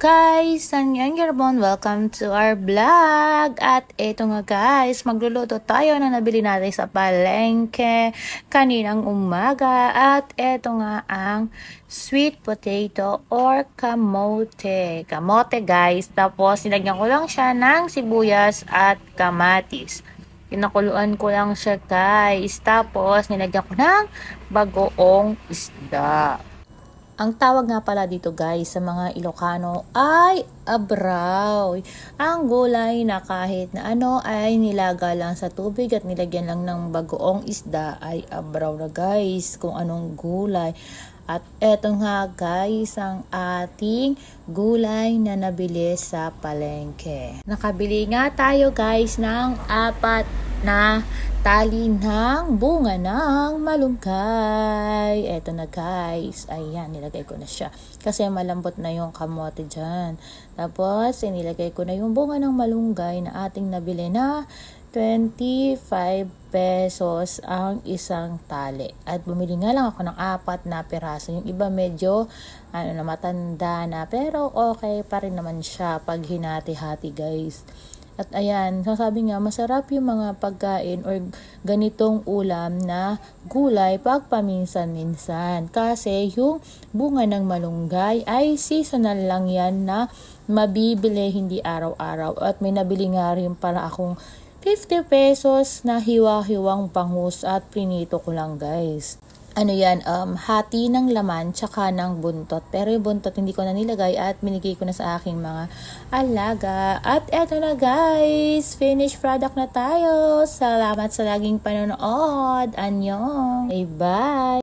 guys! Sanyan Gerbon, welcome to our vlog! At eto nga guys, magluluto tayo na nabili natin sa palengke kaninang umaga. At eto nga ang sweet potato or kamote. Kamote guys. Tapos nilagyan ko lang siya ng sibuyas at kamatis. Pinakuluan ko lang siya guys. Tapos nilagyan ko ng bagoong isda. Ang tawag nga pala dito guys sa mga Ilocano ay abraw. Ang gulay na kahit na ano ay nilaga lang sa tubig at nilagyan lang ng bagoong isda ay abraw na guys kung anong gulay. At eto nga guys ang ating gulay na nabili sa palengke. Nakabili nga tayo guys ng apat na tali ng bunga ng malunggay. Eto na guys. Ayan, nilagay ko na siya. Kasi malambot na yung kamote dyan. Tapos, inilagay ko na yung bunga ng malunggay na ating nabili na 25 pesos ang isang tali. At bumili nga lang ako ng apat na piraso. Yung iba medyo ano na matanda na pero okay pa rin naman siya pag hinati-hati guys. At ayan, sasabi nga, masarap yung mga pagkain or ganitong ulam na gulay pag paminsan-minsan. Kasi yung bunga ng malunggay ay seasonal lang yan na mabibili hindi araw-araw. At may nabili nga rin para akong 50 pesos na hiwa-hiwang bangus at prinito ko lang guys ano yan, um, hati ng laman tsaka ng buntot. Pero yung buntot hindi ko na nilagay at binigay ko na sa aking mga alaga. At eto na guys, finished product na tayo. Salamat sa laging panonood. Anyong. Bye-bye.